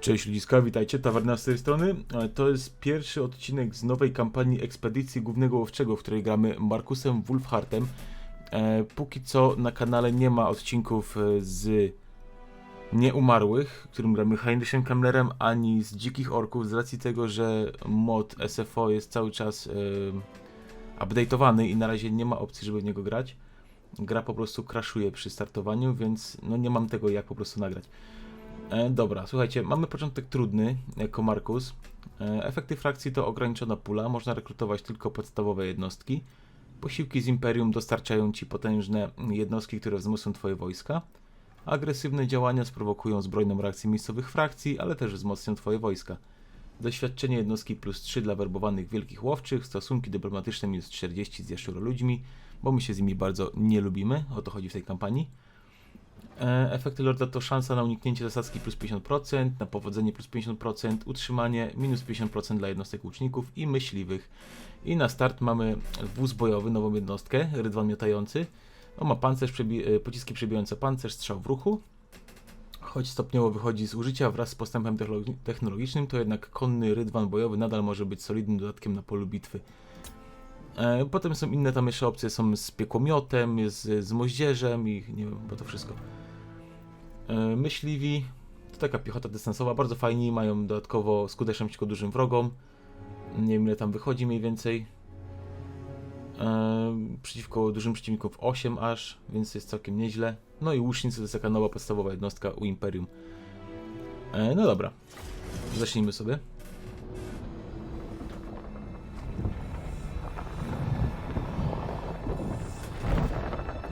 Cześć ludziska, witajcie, Tawerna z tej strony. E, To jest pierwszy odcinek z nowej kampanii Ekspedycji Głównego Łowczego, w której gramy Markusem Wolfhartem. E, póki co na kanale nie ma odcinków e, z Nieumarłych, w którym gramy Heinrichem Kammlerem, ani z Dzikich Orków, z racji tego, że mod SFO jest cały czas update'owany i na razie nie ma opcji, żeby w niego grać. Gra po prostu crashuje przy startowaniu, więc no nie mam tego jak po prostu nagrać. E, dobra, słuchajcie, mamy początek trudny jako Markus. E, efekty frakcji to ograniczona pula, można rekrutować tylko podstawowe jednostki. Posiłki z Imperium dostarczają ci potężne jednostki, które wzmocnią twoje wojska. Agresywne działania sprowokują zbrojną reakcję miejscowych frakcji, ale też wzmocnią twoje wojska. Doświadczenie jednostki plus 3 dla werbowanych wielkich łowczych, stosunki dyplomatyczne minus 40 z jaszczuroludźmi, bo my się z nimi bardzo nie lubimy, o to chodzi w tej kampanii. E, Efekty Lorda to szansa na uniknięcie zasadzki plus 50%, na powodzenie plus 50%, utrzymanie minus 50% dla jednostek łuczników i myśliwych. I na start mamy wóz bojowy, nową jednostkę, rydwan miotający. On ma pancerz, przebi- e, pociski przebijające pancerz, strzał w ruchu. Choć stopniowo wychodzi z użycia wraz z postępem technologi- technologicznym, to jednak konny rydwan bojowy nadal może być solidnym dodatkiem na polu bitwy. E, Potem są inne tam jeszcze opcje, są z piekłomiotem, z, z moździerzem i nie wiem, bo to wszystko. E, Myśliwi to taka piechota dystansowa, bardzo fajni, mają dodatkowo skuteczność przeciwko dużym wrogom. Nie wiem ile tam wychodzi mniej więcej. E, przeciwko dużym przeciwnikom 8 aż, więc jest całkiem nieźle. No i łucznicy to jest taka nowa podstawowa jednostka u Imperium. E, no dobra, zacznijmy sobie.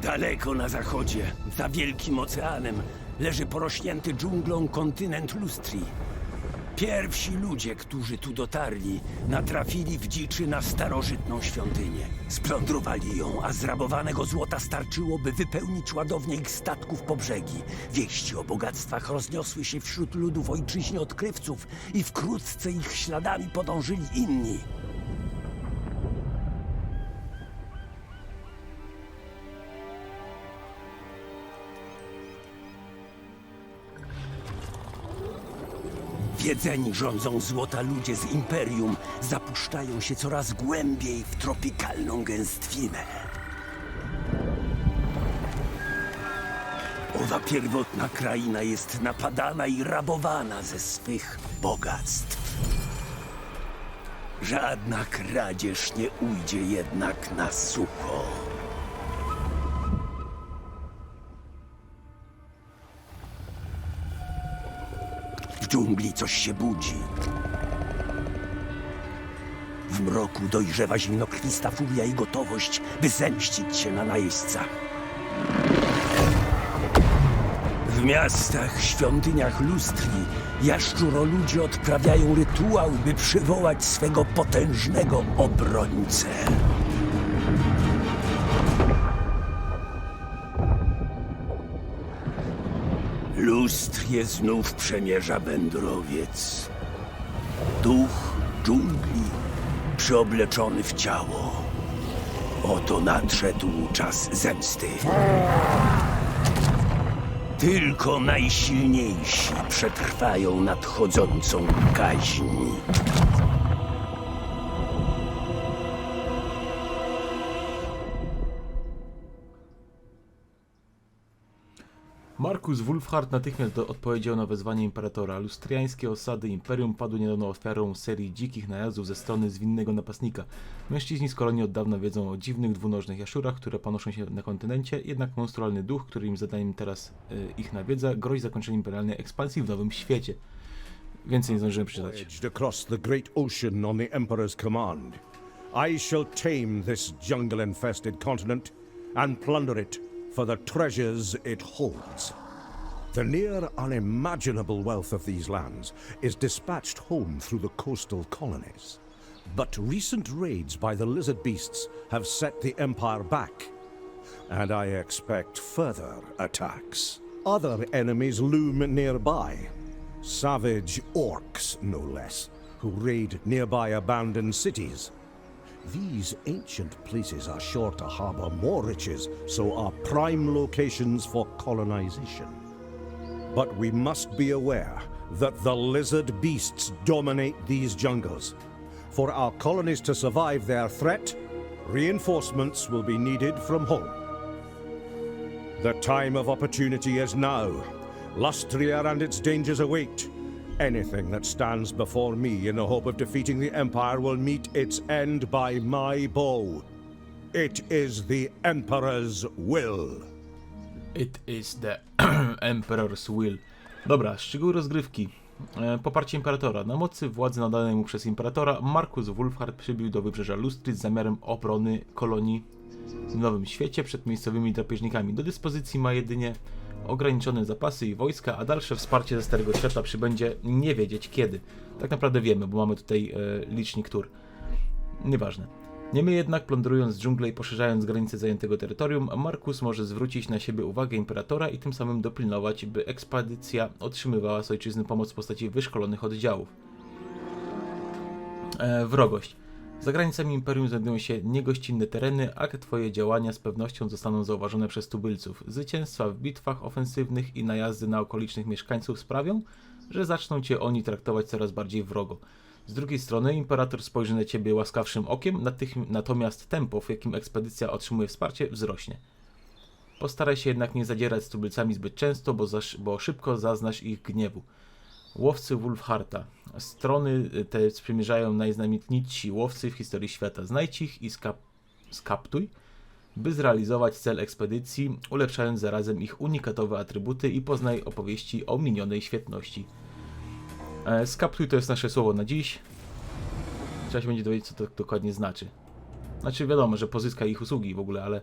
Daleko na zachodzie, za wielkim oceanem, leży porośnięty dżunglą kontynent Lustri. Pierwsi ludzie, którzy tu dotarli, natrafili w dziczy na starożytną świątynię. Splądrowali ją, a zrabowanego złota starczyło, by wypełnić ładownie ich statków po brzegi. Wieści o bogactwach rozniosły się wśród ludów ojczyźnie odkrywców i wkrótce ich śladami podążyli inni. Wiedzeni rządzą złota ludzie z Imperium zapuszczają się coraz głębiej w tropikalną gęstwinę. Owa pierwotna kraina jest napadana i rabowana ze swych bogactw. Żadna kradzież nie ujdzie jednak na sucho. Dżungli coś się budzi. W mroku dojrzewa zimnokrwista furia i gotowość, by zemścić się na najeźdźcach. W miastach, świątyniach lustri, jaszczuroludzie odprawiają rytuał, by przywołać swego potężnego obrońcę. Lustrje znów przemierza wędrowiec. Duch dżungli przyobleczony w ciało. Oto nadszedł czas zemsty. Tylko najsilniejsi przetrwają nadchodzącą kaźń. Markus Wulfhard natychmiast odpowiedział na wezwanie imperatora. Lustriańskie osady imperium padły niedawno ofiarą serii dzikich najazdów ze strony zwinnego napastnika. Mężczyźni z kolonii od dawna wiedzą o dziwnych dwunożnych jaszczurach, które panoszą się na kontynencie, jednak monstrualny duch, który im zadaniem teraz y, ich nawiedza, grozi zakończeniem imperialnej ekspansji w nowym świecie. Więcej nie zdążyłem przeczytać. across the great ocean on the Emperor's command. I shall tame this jungle infested continent and plunder it for the treasures it holds. The near unimaginable wealth of these lands is dispatched home through the coastal colonies. But recent raids by the lizard beasts have set the Empire back, and I expect further attacks. Other enemies loom nearby. Savage orcs, no less, who raid nearby abandoned cities. These ancient places are sure to harbor more riches, so are prime locations for colonization. But we must be aware that the lizard beasts dominate these jungles. For our colonies to survive their threat, reinforcements will be needed from home. The time of opportunity is now. Lustria and its dangers await. Anything that stands before me in the hope of defeating the Empire will meet its end by my bow. It is the Emperor's will. It is the Emperor's Will. Dobra, szczegóły rozgrywki. E, poparcie Imperatora. Na mocy władzy nadanej mu przez Imperatora, Markus Wolfhard przybił do wybrzeża Lustry z zamiarem obrony kolonii w Nowym Świecie przed miejscowymi drapieżnikami. Do dyspozycji ma jedynie ograniczone zapasy i wojska, a dalsze wsparcie ze Starego Świata przybędzie nie wiedzieć kiedy. Tak naprawdę wiemy, bo mamy tutaj e, licznik tur. Nieważne. Niemniej jednak, plądrując dżunglę i poszerzając granice zajętego terytorium, Markus może zwrócić na siebie uwagę imperatora i tym samym dopilnować, by ekspedycja otrzymywała z ojczyzny pomoc w postaci wyszkolonych oddziałów. E, wrogość. Za granicami imperium znajdują się niegościnne tereny, a twoje działania z pewnością zostaną zauważone przez tubylców. Zwycięstwa w bitwach ofensywnych i najazdy na okolicznych mieszkańców sprawią, że zaczną cię oni traktować coraz bardziej wrogo. Z drugiej strony imperator spojrzy na ciebie łaskawszym okiem, natomiast tempo, w jakim ekspedycja otrzymuje wsparcie, wzrośnie. Postaraj się jednak nie zadzierać z tubylcami zbyt często, bo, bo szybko zaznasz ich gniewu. Łowcy Wolfharta. Strony te sprzymierzają najznamienitsi łowcy w historii świata. Znajdź ich i skap- skaptuj, by zrealizować cel ekspedycji, ulepszając zarazem ich unikatowe atrybuty i poznaj opowieści o minionej świetności. E, skaptuj to jest nasze słowo na dziś. Trzeba się będzie dowiedzieć, co to dokładnie znaczy. Znaczy wiadomo, że pozyskaj ich usługi w ogóle, ale,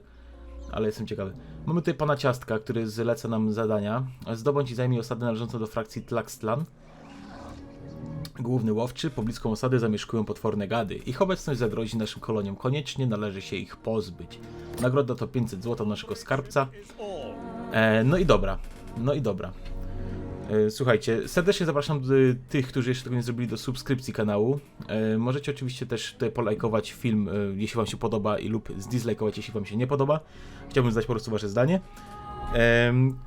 ale jestem ciekawy. Mamy tutaj pana Ciastka, który zleca nam zadania. Zdobądź i zajmij osadę należącą do frakcji Tlaxtlan. Główny łowczy, pobliską osady zamieszkują potworne gady. Ich obecność zagrozi naszym koloniom. Koniecznie należy się ich pozbyć. Nagroda to 500 zł naszego skarbca. E, no i dobra. No i dobra. E, Słuchajcie, serdecznie zapraszam do tych, którzy jeszcze tego nie zrobili, do subskrypcji kanału. E, możecie oczywiście też tutaj polajkować film, e, jeśli Wam się podoba, i lub zdizlajkować, jeśli Wam się nie podoba. Chciałbym znać po prostu Wasze zdanie.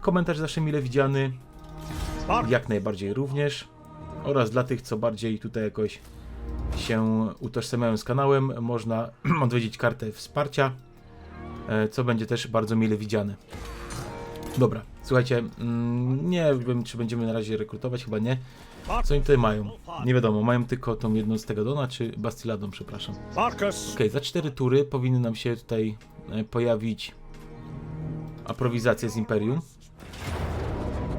Komentarz zawsze mile widziany, jak najbardziej również. Oraz dla tych, co bardziej tutaj jakoś się utożsamiają z kanałem, można odwiedzić kartę wsparcia, co będzie też bardzo mile widziane. Dobra, słuchajcie, mm, nie wiem, czy będziemy na razie rekrutować, chyba nie. Co oni tutaj mają? Nie wiadomo, mają tylko tą jedną z tego dona, czy Bastiladą, przepraszam. Okej, za cztery tury powinny nam się tutaj e, pojawić aprowizacje z Imperium.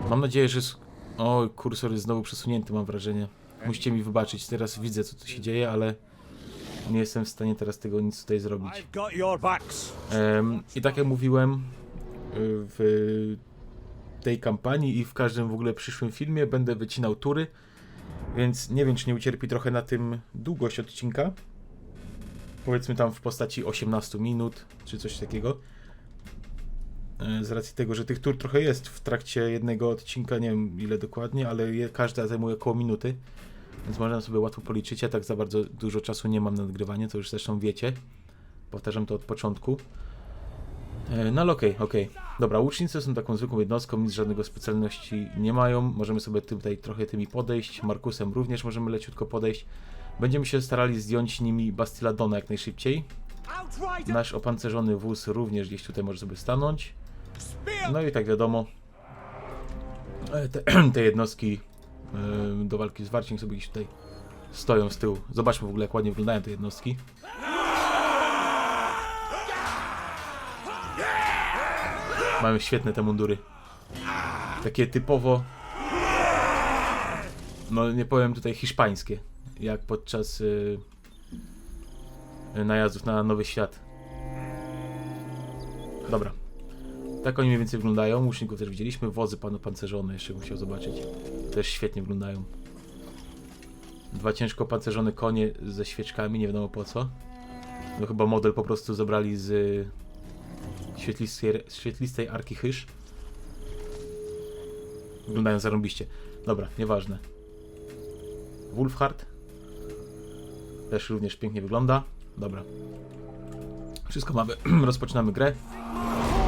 Mam nadzieję, że... O, kursor jest znowu przesunięty, mam wrażenie. Musicie mi wybaczyć, teraz widzę, co tu się dzieje, ale nie jestem w stanie teraz tego nic tutaj zrobić. Em, I tak jak mówiłem y, w tej kampanii i w każdym w ogóle przyszłym filmie będę wycinał tury, więc nie wiem, czy nie ucierpi trochę na tym długość odcinka. Powiedzmy tam w postaci 18 minut, czy coś takiego. E, Z racji tego, że tych tur trochę jest w trakcie jednego odcinka, nie wiem ile dokładnie, ale je, każda zajmuje około minuty, więc można sobie łatwo policzyć. Ja tak za bardzo dużo czasu nie mam na nagrywanie, to już zresztą wiecie. Powtarzam to od początku. E, No ale okej, okej. Dobra, łucznicy są taką zwykłą jednostką, nic żadnego specjalności nie mają. Możemy sobie tutaj trochę tymi podejść. Markusem również możemy leciutko podejść. Będziemy się starali zdjąć nimi Bastiladona jak najszybciej. Nasz opancerzony wóz również gdzieś tutaj może sobie stanąć. No i tak wiadomo, e, te, te jednostki e, do walki z Warciem sobie gdzieś tutaj stoją z tyłu. Zobaczmy w ogóle jak ładnie wyglądają te jednostki. Mają świetne te mundury. Takie typowo. No nie powiem tutaj hiszpańskie. Jak podczas y, y, najazdów na Nowy Świat. Dobra. Tak oni mniej więcej wyglądają. Łuczników też widzieliśmy. Wozy panu pancerzone jeszcze bym chciał zobaczyć. Też świetnie wyglądają. Dwa ciężko pancerzone konie ze świeczkami, nie wiadomo po co. No chyba model po prostu zabrali z świetlistej, świetlistej Arki Hysz. Wyglądają zarąbiście. Dobra, nieważne. Wolfhard. Też również pięknie wygląda. Dobra. Wszystko mamy. Rozpoczynamy grę.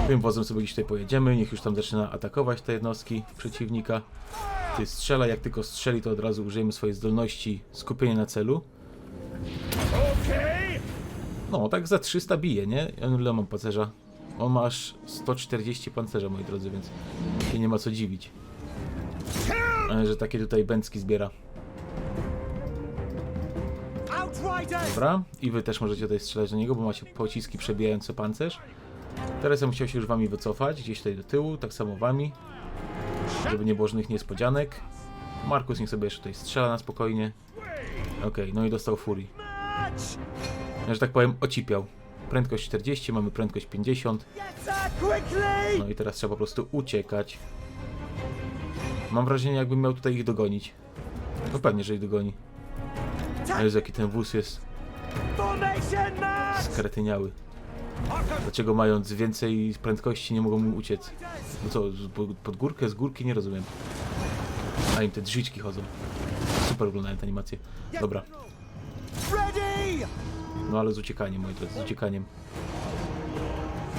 Tym wozem sobie gdzieś tutaj pojedziemy. Niech już tam zaczyna atakować te jednostki przeciwnika. tutaj strzela, jak tylko strzeli, to od razu użyjemy swojej zdolności skupienia na celu. No, tak za 300 bije, nie? Ja Ile mam pancerza? On ma aż 140 pancerza, moi drodzy, więc się nie ma co dziwić. Że takie tutaj bęcki zbiera. Dobra, i wy też możecie tutaj strzelać do niego, bo macie pociski przebijające pancerz. Teraz ja chciał się już wami wycofać, gdzieś tutaj do tyłu, tak samo wami. Żeby nie było żadnych niespodzianek. Markus niech sobie jeszcze tutaj strzela na spokojnie. Okej, no i dostał furii. że tak powiem, ocipiał. Prędkość 40, mamy prędkość 50. No i teraz trzeba po prostu uciekać. Mam wrażenie, jakbym miał tutaj ich dogonić. No pewnie, że ich dogoni. Jezu, jaki ten wóz jest skretyniały. Dlaczego mając więcej prędkości nie mogą mu uciec? No co, pod górkę, z górki? Nie rozumiem. A im te drzwiczki chodzą. Super wyglądają te animacje. Dobra. No ale z uciekaniem, moi drodzy, z uciekaniem.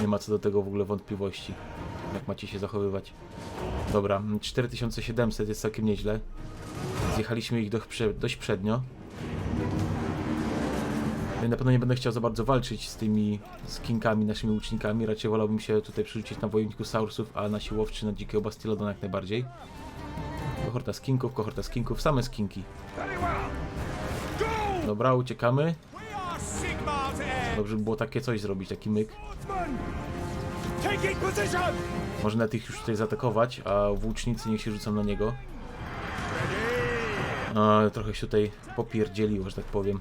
Nie ma co do tego w ogóle wątpliwości, jak macie się zachowywać. Dobra, mm, 4700 jest całkiem nieźle. Zjechaliśmy ich dość, prze, dość przednio. Na pewno nie będę chciał za bardzo walczyć z tymi skinkami, naszymi łucznikami. Raczej wolałbym się tutaj przerzucić na wojowników Saursów, a na siłowczy na dzikiego Bastilodona jak najbardziej. Kohorta skinków, kohorta skinków, same skinki. Dobra, uciekamy. Dobrze by było takie coś zrobić, taki myk. Może nawet ich już tutaj zaatakować, a włócznicy niech się rzucą na niego. A, trochę się tutaj popierdzieliło, że tak powiem.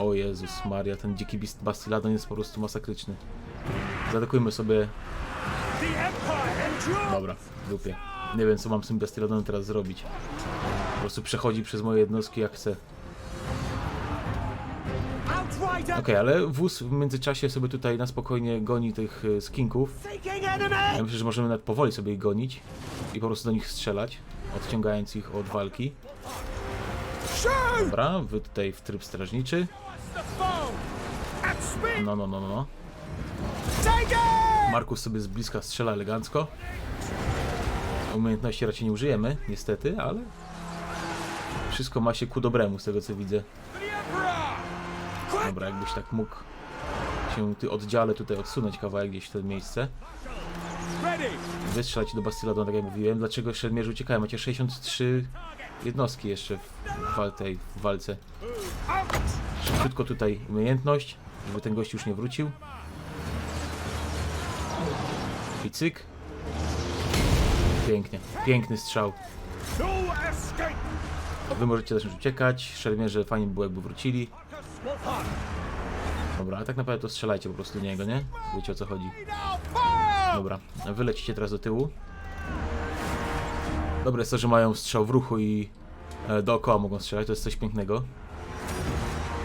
O Jezus Maria, ten dziki Bastiladon jest po prostu masakryczny. Zaatakujmy sobie... Dobra, w dupie. Nie wiem co mam z tym Bastiladonem teraz zrobić. Po prostu przechodzi przez moje jednostki jak chce. Okej, ale wóz w międzyczasie sobie tutaj na spokojnie goni tych y, skinków. Ja myślę, że możemy nawet powoli sobie ich gonić i po prostu do nich strzelać, odciągając ich od walki. Dobra, wy tutaj w tryb strażniczy. No, no, no, no, no. Markus sobie z bliska strzela elegancko. Umiejętności raczej nie użyjemy, niestety, ale wszystko ma się ku dobremu z tego co widzę. Dobra, jakbyś tak mógł się ty oddziale tutaj odsunąć kawałek gdzieś w to miejsce. Wystrzelać do Bastiladona, tak jak mówiłem. Dlaczego szermierzy uciekają? Macie 63 jednostki jeszcze w, wal tej, w walce. Szybciutko tutaj umiejętność, żeby ten gość już nie wrócił. I cyk. Pięknie, piękny strzał. Wy możecie zacząć uciekać, szermierze fajnie by było jakby wrócili. Dobra, a tak naprawdę to strzelajcie po prostu do niego, nie? Wiecie o co chodzi. Dobra, wy lecicie teraz do tyłu. Dobre jest to, że mają strzał w ruchu i e, dookoła mogą strzelać, to jest coś pięknego.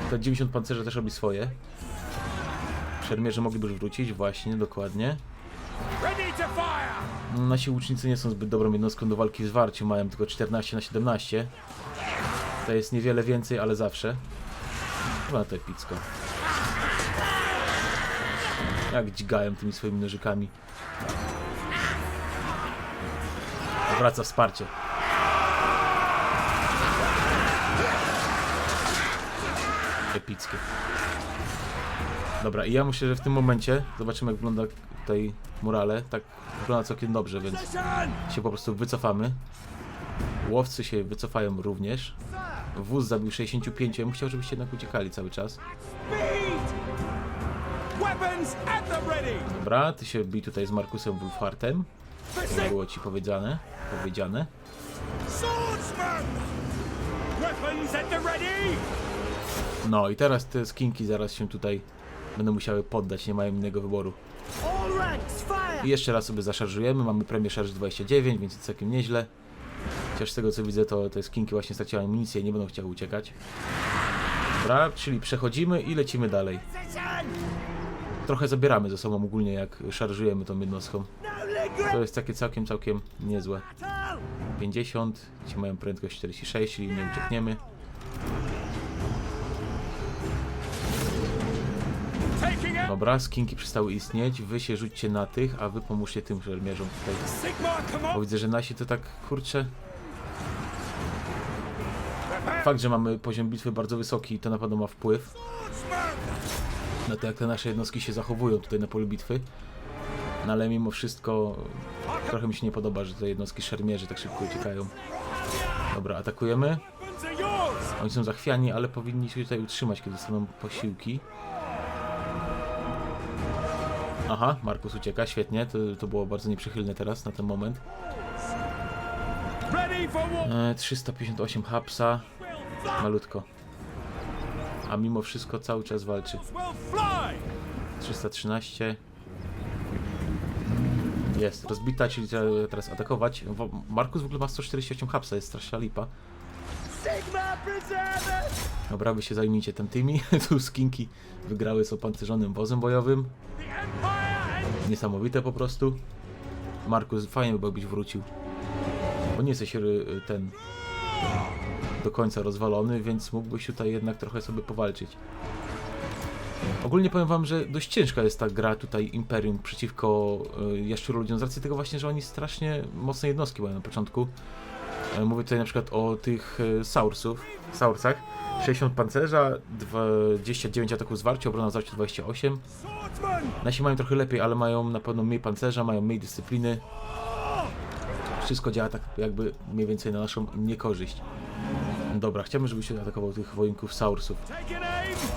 Te 90 pancerza też robi swoje. Szermierze mogliby już wrócić, właśnie, dokładnie. Fire! Nasi łucznicy nie są zbyt dobrą jednostką do walki w zwarciu, mają tylko 14 na 17. To jest niewiele więcej, ale zawsze. Chyba to epicko. Jak dźgają tymi swoimi nożykami. Wraca wsparcie. Epickie. Dobra, i ja myślę, że w tym momencie zobaczymy jak wygląda tutaj murale. Tak wygląda całkiem dobrze, więc się po prostu wycofamy. Łowcy się wycofają również. Wóz zabił 65, ja bym chciał, żebyście jednak uciekali cały czas. Dobra, ty się bij tutaj z Markusem Wolfhartem. To było ci powiedziane. Powiedziane. No i teraz te skinki zaraz się tutaj będą musiały poddać, nie mają innego wyboru. I jeszcze raz sobie zaszarżujemy, mamy premię szarż 29, więc jest całkiem nieźle. Chociaż z tego co widzę, to te skinki właśnie straciły amunicję i nie będą chciały uciekać. Dobra, czyli przechodzimy i lecimy dalej. Trochę zabieramy ze sobą ogólnie, jak szarżujemy tą jednostką. No To jest takie całkiem, całkiem niezłe. battle! 50, ci mają prędkość 46, czyli nie uciekniemy. Dobra, skinki przestały istnieć, wy się rzućcie na tych, a wy pomóżcie tym szermierzom tutaj. Bo widzę, że nasi to tak, kurczę, Fakt, że mamy poziom bitwy bardzo wysoki, to na pewno ma wpływ na to, jak te nasze jednostki się zachowują tutaj na polu bitwy. No ale mimo wszystko trochę mi się nie podoba, że te jednostki szermierzy tak szybko uciekają. Dobra, atakujemy. Oni są zachwiani, ale powinni się tutaj utrzymać, kiedy dostaną posiłki. Aha, Markus ucieka, świetnie. To, to było bardzo nieprzychylne teraz, na ten moment. E, 358 hapsa. Malutko. A mimo wszystko cały czas walczy. 313. Jest, rozbita, czyli trzeba teraz atakować. Markus w ogóle ma 148 hapsa, jest straszna lipa. Dobra, wy się zajmijcie tamtymi. Tu skinki wygrały z opancerzonym wozem bojowym. Niesamowite po prostu. Markus, fajnie by jakbyś wrócił. Nie jesteś y, ten do końca rozwalony, więc mógłbyś tutaj jednak trochę sobie powalczyć. Ogólnie powiem wam, że dość ciężka jest ta gra tutaj Imperium przeciwko y, Jaszczuru Ludziom, z racji tego właśnie, że oni strasznie mocne jednostki mają na początku. E, Mówię tutaj na przykład o tych e, Saursów, Saursach. 60 pancerza, 29 ataków zwarcia, obrona w zwarciu 28. Nasi mają trochę lepiej, ale mają na pewno mniej pancerza, mają mniej dyscypliny. Wszystko działa tak jakby mniej więcej na naszą niekorzyść. Dobra, chciałbym, żebyś atakował tych wojenków Saursów.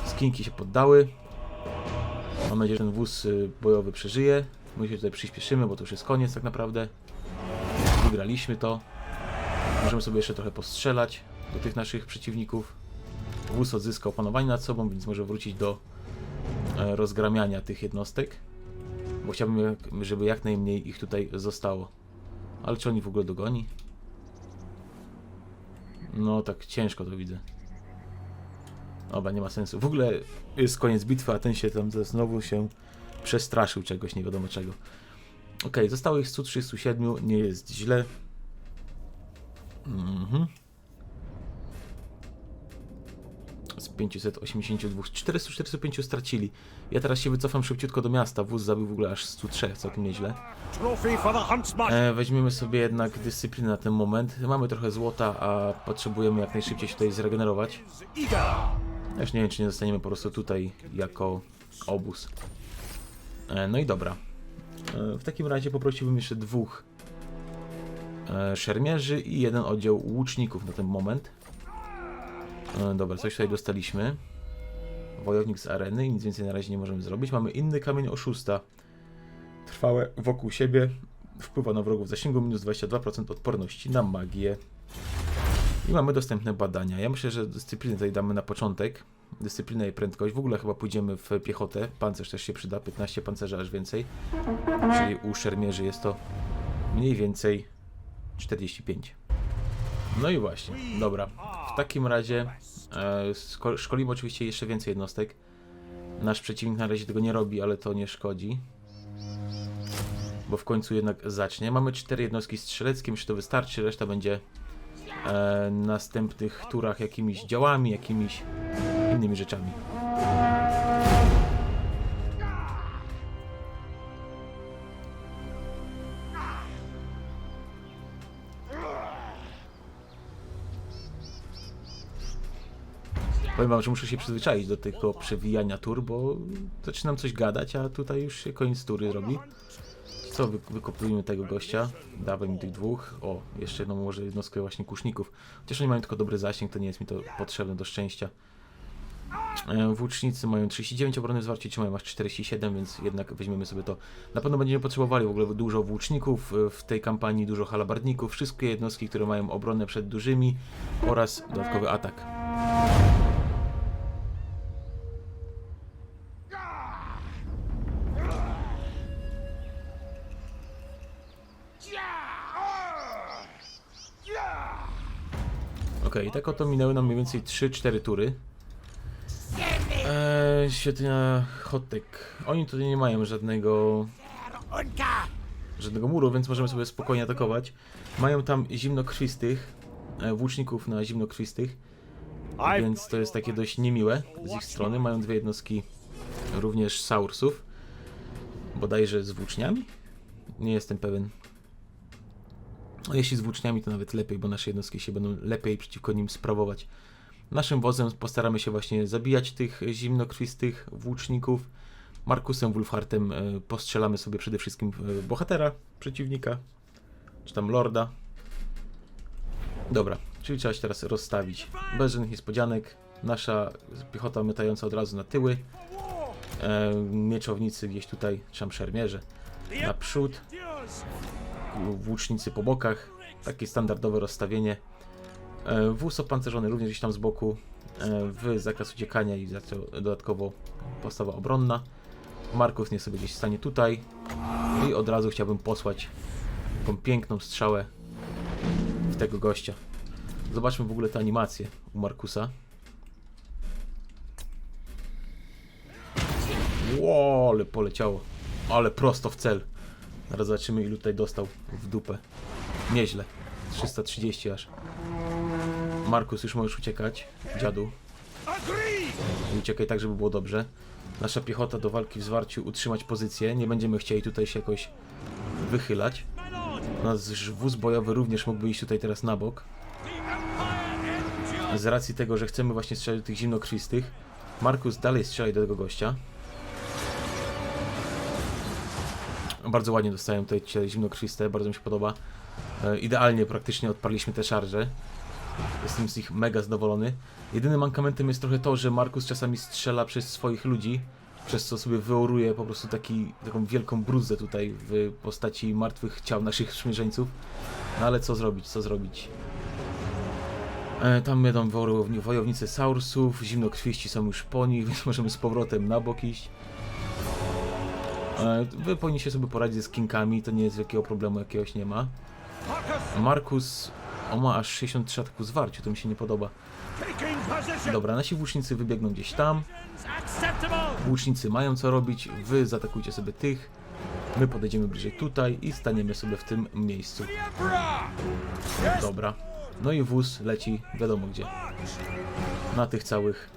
Skinki się poddały. Mam nadzieję, że ten wóz y, bojowy przeżyje. My się tutaj przyspieszymy, bo to już jest koniec tak naprawdę. Wygraliśmy to. Możemy sobie jeszcze trochę postrzelać do tych naszych przeciwników. Wóz odzyskał panowanie nad sobą, więc może wrócić do e, rozgramiania tych jednostek. Bo chciałbym, żeby jak najmniej ich tutaj zostało. Ale czy oni w ogóle dogoni? No tak ciężko to widzę. Dobra, nie ma sensu. W ogóle jest koniec bitwy, a ten się tam znowu się przestraszył czegoś, nie wiadomo czego. Okej, zostało ich 137, nie jest źle. Mhm. Z 582, 445 stracili. Ja teraz się wycofam szybciutko do miasta. Wóz zabił w ogóle aż 103, całkiem nieźle. E, weźmiemy sobie jednak dyscyplinę na ten moment. Mamy trochę złota, a potrzebujemy jak najszybciej się tutaj zregenerować. Ja już nie wiem, czy nie zostaniemy po prostu tutaj jako obóz. E, no i dobra. E, w takim razie poprosiłbym jeszcze dwóch e, szermierzy i jeden oddział łuczników na ten moment. E, dobra, coś tutaj dostaliśmy. Wojownik z areny i nic więcej na razie nie możemy zrobić. Mamy inny kamień oszusta. Trwałe wokół siebie. Wpływa na wrogów w zasięgu minus 22% odporności na magię. I mamy dostępne badania. Ja myślę, że dyscyplinę tutaj damy na początek. Dyscyplinę i prędkość. W ogóle chyba pójdziemy w piechotę. Pancerz też się przyda. 15 pancerza aż więcej. Czyli u szermierzy jest to mniej więcej 45. No i właśnie. Dobra. Takim razie e, szko- szkolimy oczywiście jeszcze więcej jednostek. Nasz przeciwnik na razie tego nie robi, ale to nie szkodzi. Bo w końcu jednak zacznie. Mamy cztery jednostki strzeleckie, myślę, że to wystarczy. Reszta będzie e, następnych turach jakimiś działami, jakimiś innymi rzeczami. Powiem wam, że muszę się przyzwyczaić do tego przewijania tur, bo zaczynam coś gadać, a tutaj już się koniec tury robi. Co, wy, wykopujmy tego gościa. Dawaj mi tych dwóch. O, jeszcze jedną może jednostkę właśnie kuszników. Chociaż oni mają tylko dobry zasięg, to nie jest mi to potrzebne do szczęścia. E, Włócznicy mają 39 obrony zwarcie, ci mają aż 47, więc jednak weźmiemy sobie to. Na pewno będziemy potrzebowali w ogóle dużo włóczników e, w tej kampanii, dużo halabardników, wszystkie jednostki, które mają obronę przed dużymi oraz dodatkowy atak. Tak oto minęły nam mniej więcej 3-4 tury. Eee, świetna hotek. Oni tutaj nie mają żadnego żadnego muru, więc możemy sobie spokojnie atakować. Mają tam zimnokrwistych, e, włóczników na zimnokrwistych, więc to jest takie dość niemiłe z ich strony. Mają dwie jednostki również Saursów, bodajże z włóczniami? Nie jestem pewien. A jeśli z włóczniami, to nawet lepiej, bo nasze jednostki się będą lepiej przeciwko nim sprawować. Naszym wozem postaramy się właśnie zabijać tych zimnokrwistych włóczników. Markusem Wolfhartem e, postrzelamy sobie przede wszystkim e, bohatera przeciwnika, czy tam lorda. Dobra, czyli trzeba się teraz rozstawić. Bez żadnych niespodzianek. Nasza piechota mytająca od razu na tyły. E, mieczownicy gdzieś tutaj, czy tam szermierze naprzód. Włócznicy po bokach. Takie standardowe rozstawienie. E, Wóz opancerzony również gdzieś tam z boku. E, W zakaz uciekania i dodatkowo postawa obronna. Markus nie sobie gdzieś stanie tutaj. I od razu chciałbym posłać tą piękną strzałę w tego gościa. Zobaczmy w ogóle tę animację u Markusa. Ło, ale poleciało. Ale prosto w cel. Zaraz zobaczymy ilu tutaj dostał w dupę. Nieźle. 330 aż. Markus, już możesz uciekać. Dziadu. Uciekaj tak, żeby było dobrze. Nasza piechota do walki w zwarciu utrzymać pozycję. Nie będziemy chcieli tutaj się jakoś wychylać. Nasz wóz bojowy również mógłby iść tutaj teraz na bok. Z racji tego, że chcemy właśnie strzelać do tych zimnokrwistych. Markus dalej strzelaj do tego gościa. Bardzo ładnie dostają tutaj te zimnokrwiste, bardzo mi się podoba. E, idealnie praktycznie odparliśmy te szarże. Jestem z nich mega zadowolony. Jedynym mankamentem jest trochę to, że Markus czasami strzela przez swoich ludzi, przez co sobie wyoruje po prostu taki, taką wielką bruzę tutaj w postaci martwych ciał naszych sprzymierzeńców. No ale co zrobić, co zrobić? E, tam wojowni- wojownicy Saursów, zimnokrwiści są już po nich, więc możemy z powrotem na bok iść. E, Wy powinniście sobie poradzić z kinkami, to nie jest wielkiego problemu, jakiegoś nie ma. Markus, on ma aż 63 ataku zwarciu, to mi się nie podoba. Dobra, nasi włócznicy wybiegną gdzieś tam. Włócznicy mają co robić, wy zaatakujcie sobie tych. My podejdziemy bliżej tutaj i staniemy sobie w tym miejscu. Dobra. No i wóz leci wiadomo gdzie. Na tych całych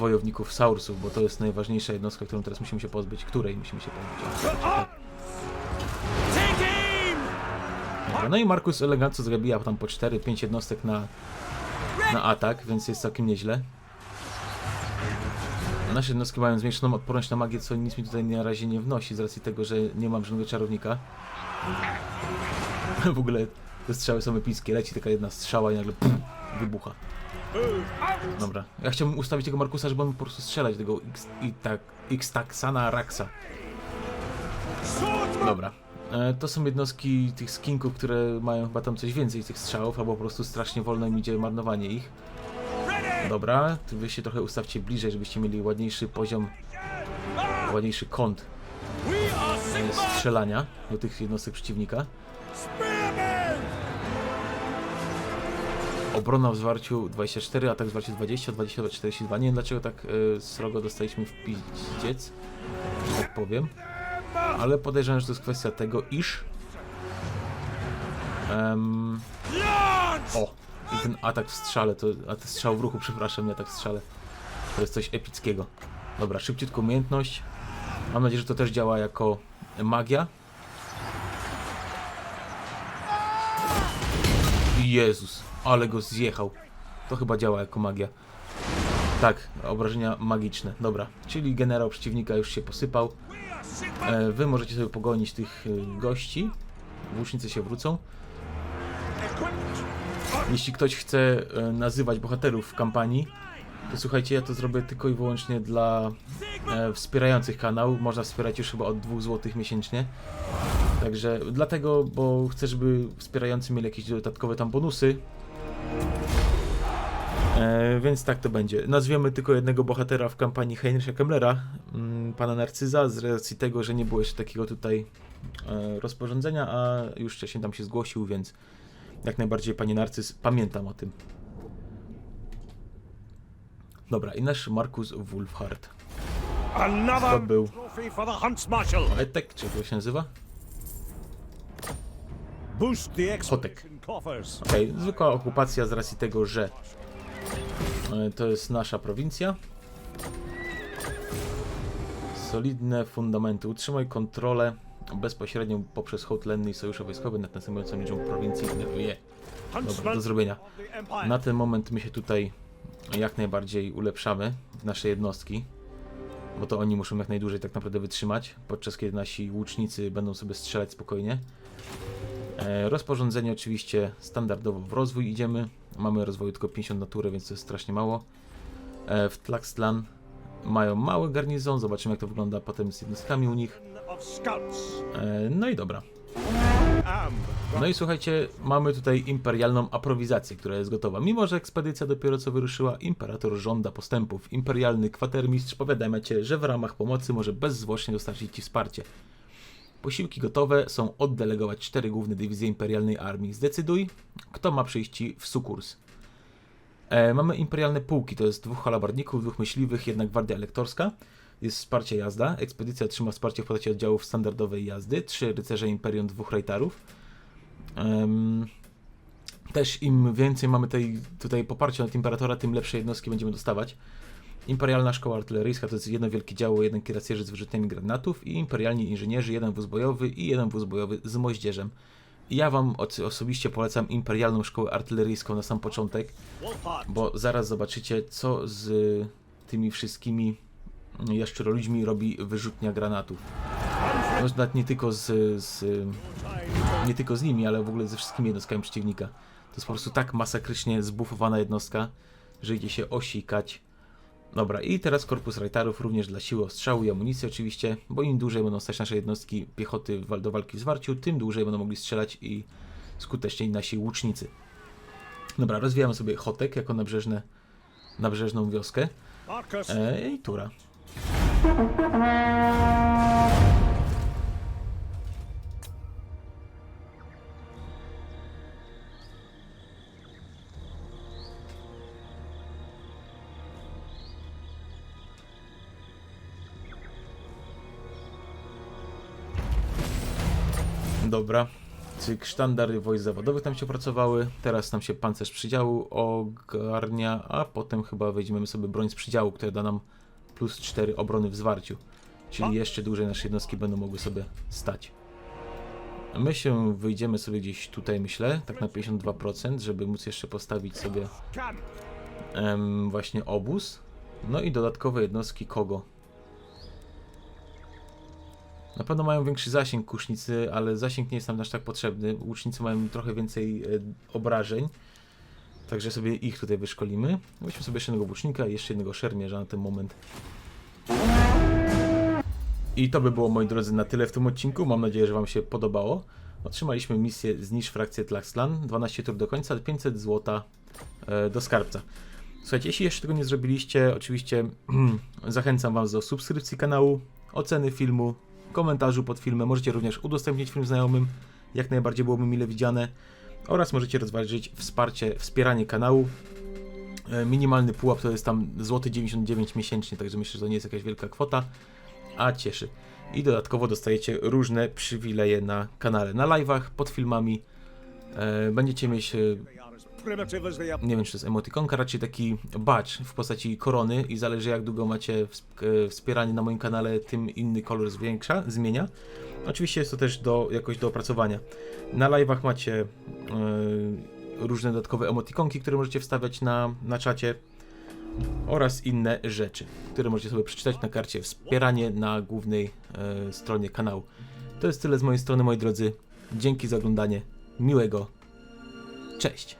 wojowników Saursów, bo to jest najważniejsza jednostka, którą teraz musimy się pozbyć. Której musimy się pozbyć? No i Markus elegancko zabija tam po 4-5 jednostek na, na atak, więc jest całkiem nieźle. Nasze jednostki mają zwiększoną odporność na magię, co nic mi tutaj na razie nie wnosi, z racji tego, że nie mam żadnego czarownika. W ogóle te strzały są epickie, leci taka jedna strzała i nagle pum, wybucha. Dobra, ja chciałbym ustawić tego Markusa, żeby on po prostu strzelać tego X, i tak, X-Taxana Raxa. Dobra. E, to są jednostki tych skinków, które mają chyba tam coś więcej tych strzałów, albo po prostu strasznie wolno im idzie marnowanie ich. Dobra, tu wy się trochę ustawcie bliżej, żebyście mieli ładniejszy poziom, ładniejszy kąt strzelania do tych jednostek przeciwnika. Obrona w zwarciu 24, atak w zwarciu 20, 22, 42. Nie wiem dlaczego tak e, srogo dostaliśmy w pizdziec, że tak powiem. Ale podejrzewam, że to jest kwestia tego, iż... em, o! I ten atak w strzale, to, a ten strzał w ruchu, przepraszam, nie atak w strzale. To jest coś epickiego. Dobra, szybciutko umiejętność. Mam nadzieję, że to też działa jako magia. Jezus, ale go zjechał. To chyba działa jako magia. Tak, obrażenia magiczne. Dobra, czyli generał przeciwnika już się posypał. E, wy możecie sobie pogonić tych e, gości. Włócznicy się wrócą. Jeśli ktoś chce e, nazywać bohaterów w kampanii, to słuchajcie, ja to zrobię tylko i wyłącznie dla e, wspierających kanał. Można wspierać już chyba od 2 zł miesięcznie. Także dlatego, bo chcę, żeby wspierający mieli jakieś dodatkowe tam bonusy. E, więc tak to będzie. Nazwiemy tylko jednego bohatera w kampanii Heinricha Kemmlera, mm, pana Narcyza, z racji tego, że nie było jeszcze takiego tutaj e, rozporządzenia, a już wcześniej tam się zgłosił, więc jak najbardziej panie Narcyz, pamiętam o tym. Dobra, i nasz Markus Wolfhard. Another Hunts Marshal. Etek, czy to się nazywa? Hotek. Okej, zwykła okupacja z racji tego, że e, to jest nasza prowincja. Solidne fundamenty. Utrzymaj kontrolę bezpośrednio poprzez hołd lenny i sojusze wojskowe nad następującą liczbą prowincji. Je. Dobra, do zrobienia. Na ten moment my się tutaj jak najbardziej ulepszamy w nasze jednostki, bo to oni muszą jak najdłużej tak naprawdę wytrzymać, podczas kiedy nasi łucznicy będą sobie strzelać spokojnie. E, rozporządzenie oczywiście standardowo w rozwój idziemy. Mamy rozwoju tylko 50 natury, więc to jest strasznie mało. E, w Tlaxtlan mają mały garnizon, zobaczymy jak to wygląda potem z jednostkami u nich. E, no i dobra. No i słuchajcie, mamy tutaj imperialną aprowizację, która jest gotowa. Mimo, że ekspedycja dopiero co wyruszyła, imperator żąda postępów. Imperialny kwatermistrz powiadamia cię, że w ramach pomocy może bezzwłocznie dostarczyć ci wsparcie. Posiłki gotowe są oddelegować cztery główne dywizje imperialnej armii. Zdecyduj, kto ma przyjść w sukurs. E, mamy imperialne pułki, to jest dwóch halabardników, dwóch myśliwych, jedna gwardia elektorska. Jest wsparcie jazda. Ekspedycja otrzyma wsparcie w postaci oddziałów standardowej jazdy. Trzy rycerze Imperium, dwóch rajtarów. Em, też im więcej mamy tej, tutaj poparcia od Imperatora, tym lepsze jednostki będziemy dostawać. Imperialna Szkoła Artyleryjska to jest jedno wielkie działo, jeden kierasjerzy z wyrzutniami granatów i imperialni inżynierzy, jeden wóz bojowy i jeden wóz bojowy z moździerzem. Ja wam osobiście polecam Imperialną Szkołę Artyleryjską na sam początek, bo zaraz zobaczycie, co z tymi wszystkimi jaszczuroludźmi robi wyrzutnia granatów. No, nie tylko z, z nie tylko z nimi, ale w ogóle ze wszystkimi jednostkami przeciwnika. To jest po prostu tak masakrycznie zbufowana jednostka, że idzie się osikać. Dobra, i teraz korpus rajtarów również dla siły ostrzału i amunicji oczywiście, bo im dłużej będą stać nasze jednostki piechoty do walki w zwarciu, tym dłużej będą mogli strzelać i skuteczniej nasi łucznicy. Dobra, rozwijamy sobie Hotek jako nabrzeżne, nabrzeżną wioskę. E, I tura. Dobra. Cyk, sztandary wojsk zawodowych tam się opracowały. Teraz nam się pancerz przydziału ogarnia, a potem chyba weźmiemy sobie broń z przydziału, która da nam plus 4 obrony w zwarciu. Czyli jeszcze dłużej nasze jednostki będą mogły sobie stać. My się wyjdziemy sobie gdzieś tutaj, myślę, tak na 52%, żeby móc jeszcze postawić sobie em, właśnie obóz. No i dodatkowe jednostki kogo? Na pewno mają większy zasięg kusznicy, ale zasięg nie jest nam aż tak potrzebny. Łucznicy mają trochę więcej e, obrażeń. Także sobie ich tutaj wyszkolimy. Weźmy sobie jeszcze jednego łucznika i jeszcze jednego szermierza na ten moment. I to by było, moi drodzy, na tyle w tym odcinku. Mam nadzieję, że Wam się podobało. Otrzymaliśmy misję Zniszcz frakcję Tlaxtlan. 12 tur do końca, 500 złota e, do skarbca. Słuchajcie, jeśli jeszcze tego nie zrobiliście, oczywiście zachęcam Was do subskrypcji kanału, oceny filmu, komentarzu pod filmem. Możecie również udostępnić film znajomym, jak najbardziej byłoby mile widziane. Oraz możecie rozważyć wsparcie, wspieranie kanału. E, Minimalny pułap to jest tam złoty 99 miesięcznie, także myślę, że to nie jest jakaś wielka kwota, a cieszy. I dodatkowo dostajecie różne przywileje na kanale, na live'ach, pod filmami. E, Będziecie mieć nie wiem czy to jest emotikonka, raczej taki badge w postaci korony i zależy jak długo macie e, wspieranie na moim kanale, tym inny kolor zwiększa, zmienia. Oczywiście jest to też do, jakoś do opracowania. Na live'ach macie e, różne dodatkowe emotikonki, które możecie wstawiać na, na czacie oraz inne rzeczy, które możecie sobie przeczytać na karcie wspieranie na głównej e, stronie kanału. To jest tyle z mojej strony, moi drodzy. Dzięki za oglądanie. Miłego. Cześć.